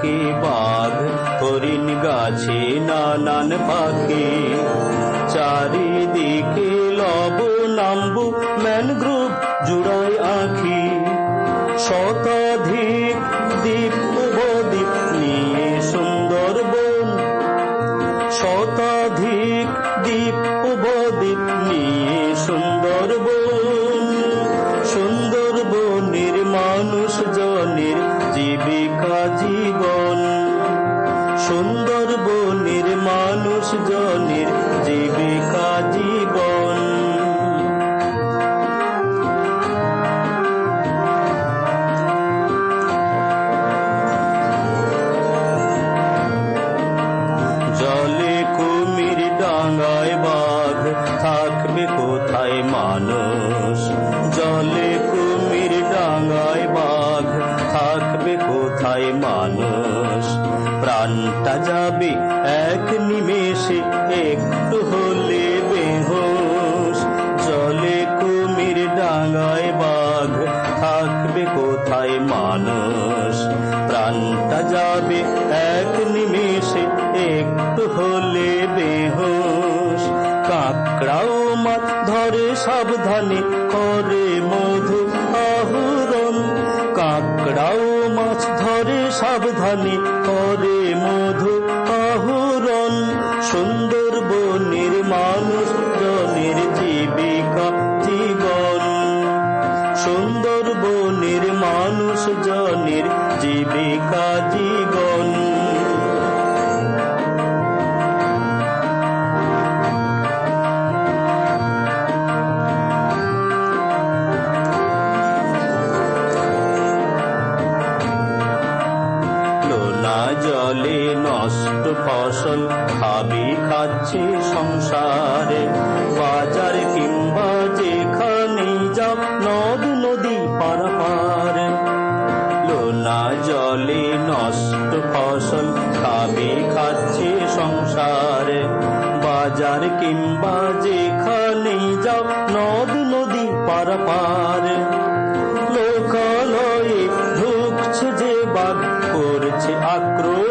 থাকে বাঘ হরিণ গাছে নানান পাখি। চারিদিকে লব নাম্বু ম্যানগ্রুভ জুড়ায় আঁখি। শতাধিক দ্বীপ প্রাণটা যাবে এক নিমেষে, একটু হলে বেহোশ। জলে কুমির ডাঙ্গায় বাঘ থাকবে কোথায় মানুষ? প্রাণটা যাবে এক নিমেষে, একটু হলে বেহোশ। কাকড়াও মাছ ধরে সাবধানে করে ফসল খাবি খাচ্ছে সংসারে। বাজার কিংবা নষ্ট ফসল খাবে, খাচ্ছে সংসারে। বাজার কিংবা যেখানে যাও, নদ নদী পারপার লোকালয়ে ঢুকছে যে বাঘ, করছে আক্রমণ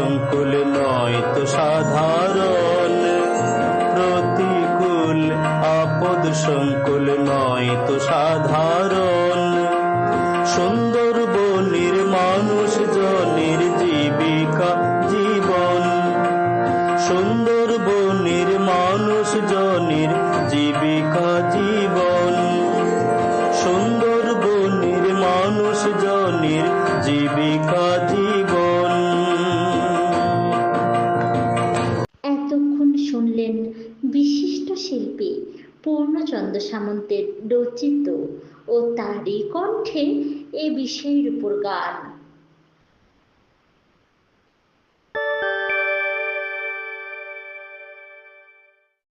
সংকুল নয় তো সাধারণ। প্রতিকূল আপদ সংকুল নয় তো সাধারণ। সুন্দরবনের মানুষ জনের জীবিকা জীবন, সুন্দরবনের মানুষ জনের জীবিকা জীবন। পূর্ণচন্দ্র সামন্তের রচিত ও তারই কণ্ঠে এ বিষয়ের উপর গান